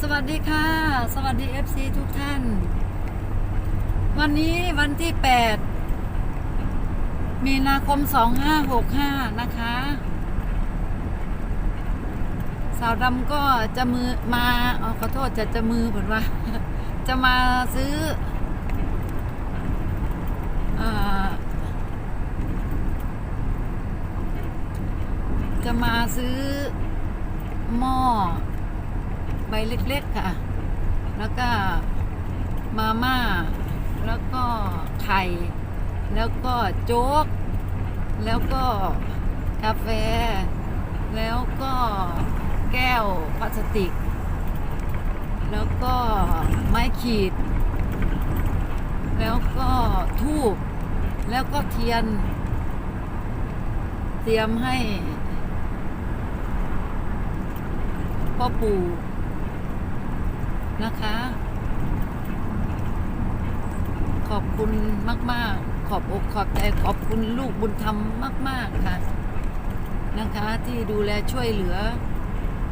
สวัสดีค่ะ สวัสดี FC ทุกท่าน วันนี้วันที่ 8 มีนาคม 2565 นะคะ สาวดำก็จะมือมาออขอโทษจะจะมือผมว่า จะมาซื้ออจะมาซื้อหม้อ บเล็กๆค่ะ แล้วก็มาม่า แล้วก็ไข่ แล้วก็โจ๊ก แล้วก็กาแฟ แล้วก็แก้วพลาสติก แล้วก็ไม้ขีด แล้วก็ทูบ แล้วก็เทียน เตรียมให้พ่อปู่ นะคะ ขอบคุณมาก ๆ ขอบอกขอบใจขอบคุณลูกบุญธรรมมาก ๆ ค่ะ นะคะ ที่ดูแลช่วยเหลือ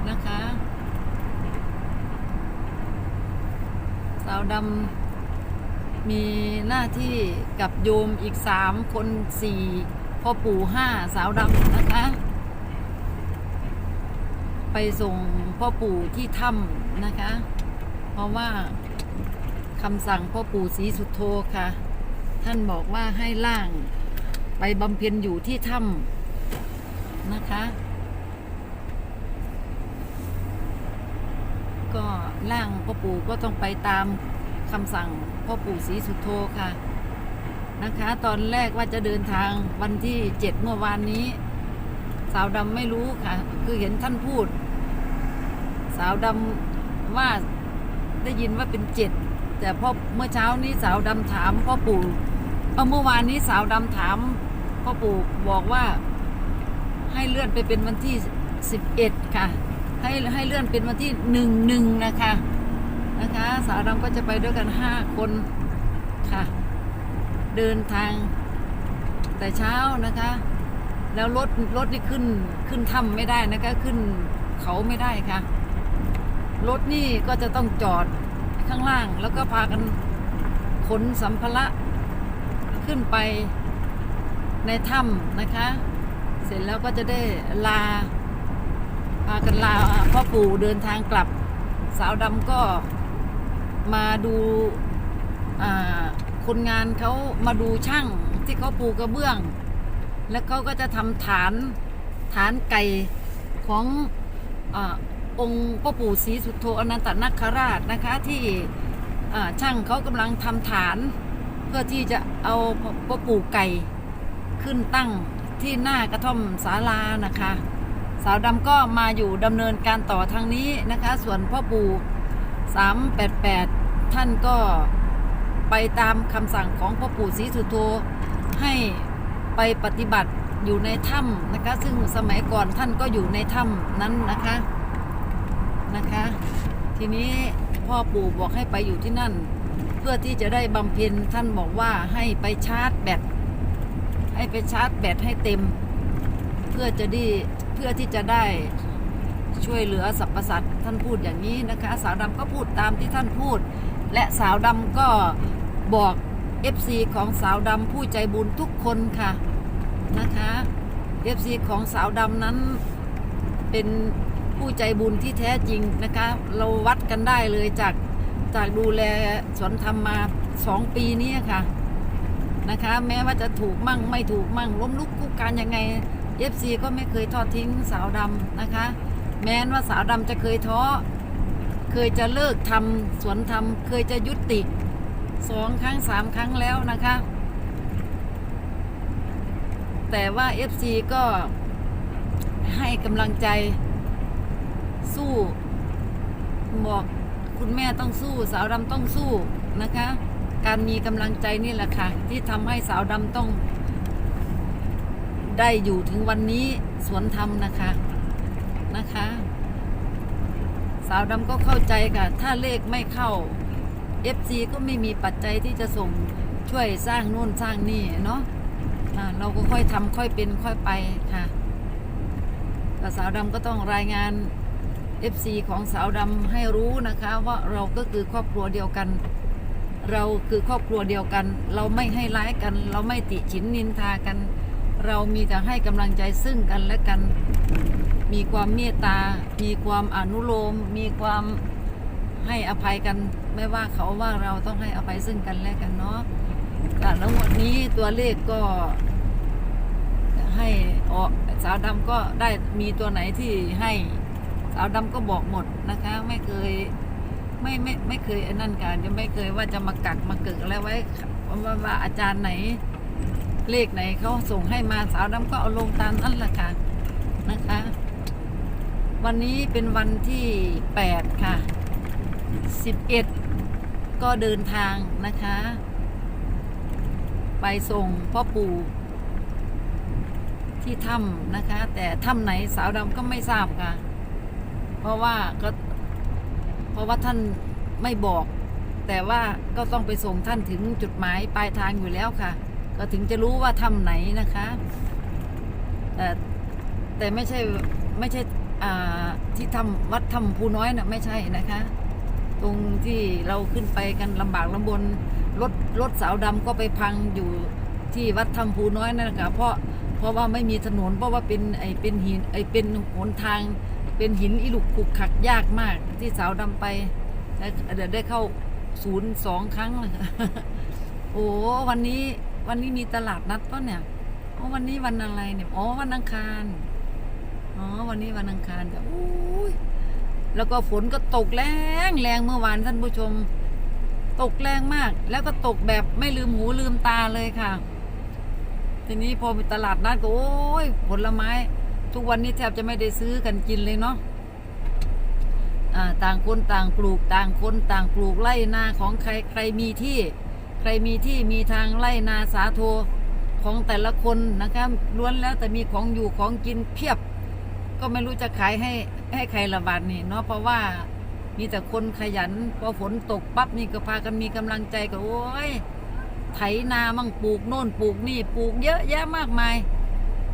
นะคะ สาวดำมีหน้าที่กับโยมอีกสามคนสี่พ่อปู่ห้าสาวดำนะคะ ไปส่งพ่อปู่ที่ถ้ำนะคะ เพราะว่าคำสั่งพ่อปู่ศรีสุโธค่ะ ท่านบอกว่าให้ล่างไปบำเพ็ญอยู่ที่ถ้ำนะคะ ก็ล่างพ่อปู่ก็ต้องไปตามคำสั่งพ่อปู่ศรีสุโธค่ะนะคะ ตอนแรกว่าจะเดินทางวันที่เจ็ดเมื่อวานนี้ สาวดำไม่รู้ค่ะ คือเห็นท่านพูด สาวดำว่า ได้ยินว่าเป็นเจ็ดแต่พอเมื่อเช้านี้สาวดำถามพ่อปู่เอาเมื่อวานนี้สาวดำถามพ่อปู่บอกว่า ให้เลื่อนไปเป็นวันที่สิบเอ็ดค่ะ ให้ให้เลื่อนเป็นวันที่หนึ่งหนึ่งนะคะนะคะ สาวดำก็จะไปด้วยกันห้าคนค่ะ เดินทาง แต่เช้านะคะ แล้วรถรถนี่ขึ้นขึ้นถ้ำไม่ได้นะคะ ขึ้นเขาไม่ได้ค่ะ รถนี่ก็จะต้องจอดข้างล่าง แล้วก็พากันขนสัมภาระขึ้นไปในถ้ำนะคะ เสร็จแล้วก็จะได้ลา พากันลาพ่อปู่เดินทางกลับ สาวดำก็มาดูาคนงานเขามาดูช่างที่เขาปูกระเบื้อง แล้วเขาก็จะทำฐานฐานไก่ของอ องค์พ่อปู่ศรีสุโธอนันตนาคราชนะคะที่ช่างเขากำลังทำฐาน เพื่อที่จะเอาพ่อปู่ไก่ขึ้นตั้งที่หน้ากระท่อมศาลานะคะ สาวดำก็มาอยู่ดำเนินการต่อทางนี้นะคะ ส่วนพ่อปู่388 ท่านก็ไปตามคำสั่งของพ่อปู่ศรีสุโธให้ไปปฏิบัติอยู่ในถ้ำนะคะ ซึ่งสมัยก่อนท่านก็อยู่ในถ้ำนั้นนะคะ นะคะ ทีนี้พ่อปู่บอกให้ไปอยู่ที่นั่น เพื่อที่จะได้บำเพ็ญท่านบอกว่าให้ไปชาร์จแบตให้ไปชาร์จแบตให้เต็ม เพื่อจะได้เพื่อที่จะได้ช่วยเหลือสรรพสัตว์ท่านพูดอย่างนี้นะคะ สาวดำก็พูดตามที่ท่านพูด และสาวดำก็บอก FC ของสาวดำผู้ใจบุญทุกคนค่ะนะคะ FC ของสาวดำนั้นเป็น ผู้ใจบุญที่แท้จริงนะคะ เราวัดกันได้เลยจากจากดูแลสวนธรรมมาสองปีนี้ค่ะนะคะ แม้ว่าจะถูกมั่งไม่ถูกมั่งล้มลุกคลุกคลานยังไง FC ก็ไม่เคยทอดทิ้งสาวดำนะคะ แม้นว่าสาวดำจะเคยท้อเคยจะเลิกทำสวนทำเคยจะยุติสองครั้งสามครั้งแล้วนะคะ แต่ว่า FC ก็ให้กำลังใจ สู้บอกคุณแม่ต้องสู้ สาวดำต้องสู้นะคะ การมีกำลังใจนี่แหละค่ะ ที่ทำให้สาวดำต้อง ได้อยู่ถึงวันนี้สวนธรรมนะคะนะคะ สาวดำก็เข้าใจค่ะ ถ้าเลขไม่เข้า FC ก็ไม่มีปัจจัยที่จะส่งช่วยสร้างนู่นสร้างนี่เนาะเราก็ค่อยทำค่อยเป็นค่อยไปค่ะแต่สาวดำก็ต้องรายงาน FC ของสาวดำให้รู้นะคะ ว่าเราก็คือครอบครัวเดียวกัน เราคือครอบครัวเดียวกัน เราไม่ให้ร้ายกัน เราไม่ติฉินนินทากัน เรามีแต่ให้กำลังใจซึ่งกันและกัน มีความเมตตา มีความอนุโลม มีความให้อภัยกัน ไม่ว่าเขาว่าเราต้องให้อภัยซึ่งกันและกันเนาะค่ะแล้ววันนี้ตัวเลขก็ให้ออกสาวดำก็ได้มีตัวไหนที่ให้ สาวดำก็บอกหมดนะคะ ไม่เคยไม่ไม่ไม่เคยไอ้นั่นกันยังไม่เคยว่าจะมากักมาเกิดอะไรไว้ว่าว่าอาจารย์ไหน เลขไหนเขาส่งให้มาสาวดำก็เอาลงตามนั่นละค่ะนะคะ วันนี้เป็นวันที่แปดค่ะสิบเอ็ดก็เดินทางนะคะ ไปส่งพ่อปู่ที่ถ้ำนะคะ แต่ถ้ำไหนสาวดำก็ไม่ทราบค่ะ เพราะว่าก็ เพราะว่าท่านไม่บอก แต่ว่าก็ต้องไปส่งท่านถึงจุดหมายปลายทางอยู่แล้วค่ะ ก็ถึงจะรู้ว่าถ้ำไหนนะคะ แต่แต่ไม่ใช่ไม่ใช่อ่าที่ทำวัดถ้ำภูน้อยนะ่ะไม่ใช่นะคะ ตรงที่เราขึ้นไปกันลำบากลำบนรถรถสาวดำก็ไปพังอยู่ที่วัดถ้ำภูน้อยนั่นแหละค่ะเพราะเพราะว่าไม่มีถนนเพราะว่าเป็นไอเป็นหินไอเป็นหนทาง เป็นหินอิลุกขุกขักยากมากที่สาวดำไปแล้วเดี๋ยวได้เข้าศูนย์สองครั้งเลยค่ะโอ้วันนี้วันนี้มีตลาดนัดป่ะเนี่ยโอ้วันนี้วันอะไรเนี่ยอ๋อวันอังคารอ๋อวันนี้วันอังคารจ้ะอุ้ยแล้วก็ฝนก็ตกแรงแรงเมื่อวานท่านผู้ชม ตกแรงมาก แล้วก็ตกแบบไม่ลืมหูลืมตาเลยค่ะ ทีนี้พอมีตลาดนัดก็โอ้ยผลไม้ ทุกวันนี้แทบจะไม่ได้ซื้อกันกินเลยเนาะต่างคนต่างปลูกต่างคนต่างปลูกไร่นาของใครใครมีที่ ใครมีที่มีทางไร่นาสาโทของแต่ละคนนะคะล้วนแล้วแต่มีของอยู่ของกินเพียบ ก็ไม่รู้จะขายให้ให้ใครละบาทนี่เนาะเพราะว่ามีแต่คนขยันพอฝนตกปั๊บนี่ก็พากันมีกำลังใจก็โอ้ยไถนามั่งปลูกโน่นปลูกนี่ปลูกเยอะแยะมากมาย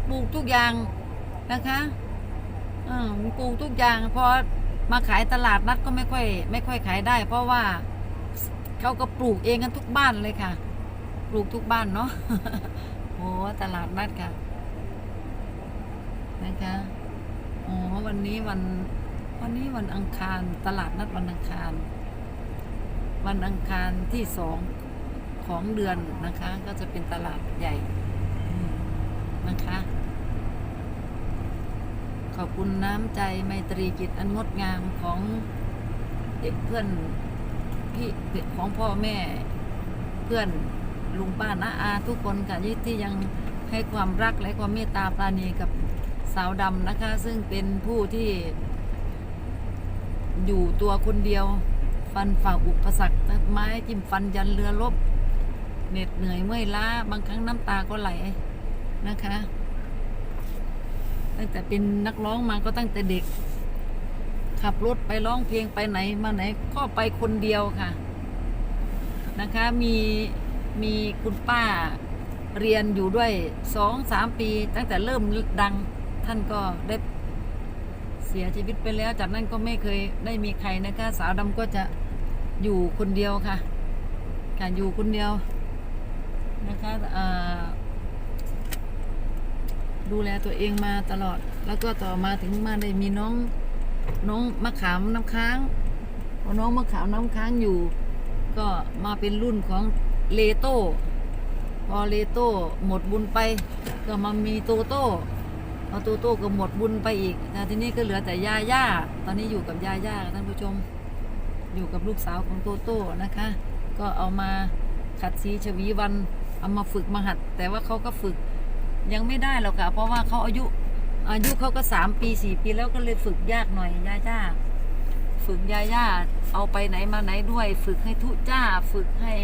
ปลูกทุกอย่าง นะคะอืมปลูกทุกอย่างพอมาขายตลาดนัดก็ไม่ค่อย ไม่ค่อยขายได้ เพราะว่าเขาก็ปลูกเองกันทุกบ้านเลยค่ะ ปลูกทุกบ้านเนาะโอ้ตลาดนัดค่ะ นะคะอ๋อวันนี้วันวันนี้วันอังคารตลาดนัดวันอังคาร วันอังคารที่สองของเดือนนะคะ ก็จะเป็นตลาดใหญ่นะคะ ขอบคุณน้ำใจไมตรีจิตอันงดงามของเด็กเพื่อนพี่ของพ่อแม่เพื่อนลุงป้าน้าอาทุกคนค่ะที่ที่ยังให้ความรักและความเมตตาปราณีกับสาวดำนะคะ ซึ่งเป็นผู้ที่อยู่ตัวคนเดียว ฟันฝ่าอุปสรรคตัดไม้จิ้มฟันยันเรือลบเหน็ดเหนื่อยเมื่อยล้าบางครั้งน้ำตาก็ไหลนะคะ ตั้งแต่เป็นนักร้องมาก็ตั้งแต่เด็ก ขับรถไปร้องเพลงไปไหนมาไหนก็ไปคนเดียวค่ะ นะคะมีมีคุณป้าเรียนอยู่ด้วยสองสามปี ตั้งแต่เริ่มดังท่านก็ได้เสียชีวิตไปแล้ว จากนั้นก็ไม่เคยได้มีใครนะคะ สาวดำก็จะอยู่คนเดียวค่ะการอยู่คนเดียวนะคะอ่า ดูแลตัวเองมาตลอด แล้วก็ต่อมาถึงมาได้มีน้องน้องมะขามน้ำค้างพอน้องมะขามน้ำค้างอยู่ ก็มาเป็นรุ่นของเลโต้พอเลโต้หมดบุญไป ก็มามีโตโต้พอโตโต้ก็หมดบุญไปอีกแต่ทีนี้ก็เหลือแต่ยาย่าตอนนี้อยู่กับยาย่าท่านผู้ชม อยู่กับลูกสาวของโตโต้นะคะ ก็เอามาขัดสีชวีวันเอามาฝึกมาหัด แต่ว่าเขาก็ฝึก ยังไม่ได้หรอกค่ะเพราะว่าเขาอายุ อายุเขาก็สามปีสี่ปีแล้วก็เลยฝึกยากหน่อยยาย่าฝึกยาย่าเอาไปไหนมาไหนด้วย ฝึกให้ทุจ้าฝึกให้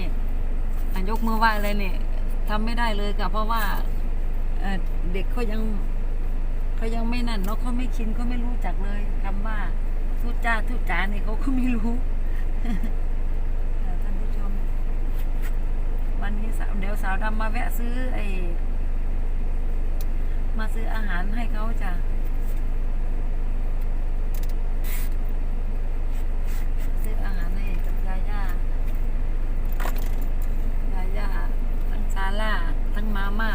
อะยกมือไหว้อะไรเนี่ยทำไม่ได้เลยค่ะเพราะว่าเด็กเขายังเขายังไม่นั่นเนาะเขาไม่ชินเขาไม่รู้จักเลยคำว่าทุจ้าทุจ๋าเนี่ยเขาก็ไม่รู้ท่านผู้ชม วันนี้สาวเดี๋ยวสาวดำมาแวะซื้อไอ้ มาซื้ออาหารให้เขาจ้ะซื้ออาหารให้กับยาย่ายาย่าทั้งซาล่าทั้งมาม่า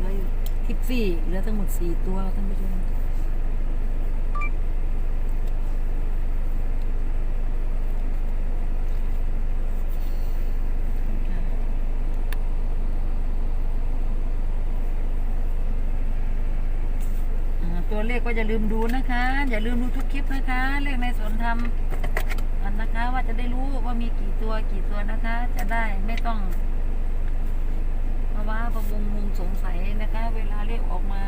เหลือทิฟฟี่เหลือทั้งหมดสี่ตัวท่านผู้ชม เลขก็อย่าลืมดูนะคะ อย่าลืมดูทุกคลิปนะคะ เลขในสวนธรรมกันนะคะ ว่าจะได้รู้ว่ามีกี่ตัวกี่ตัวนะคะ จะได้ไม่ต้องเพราะว่าประมงงงสงสัยนะคะ เวลาเลขออกมา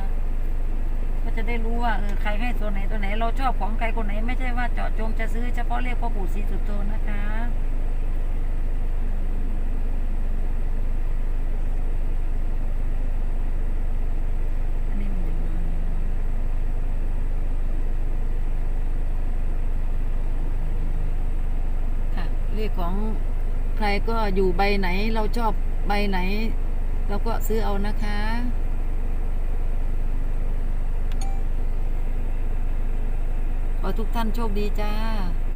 ก็จะได้รู้ว่าเออใครให้ตัวไหนตัวไหน เราชอบของใครคนไหน ไม่ใช่ว่าเจาะจงจะซื้อเฉพาะเลขพ่อปู่ศรีสุโธนะคะ อันนี้มันยังไงค่ะ เลข ของใครก็อยู่ใบไหนเราชอบใบไหน เราก็ซื้อเอานะคะ ขอทุกท่านโชคดีจ้า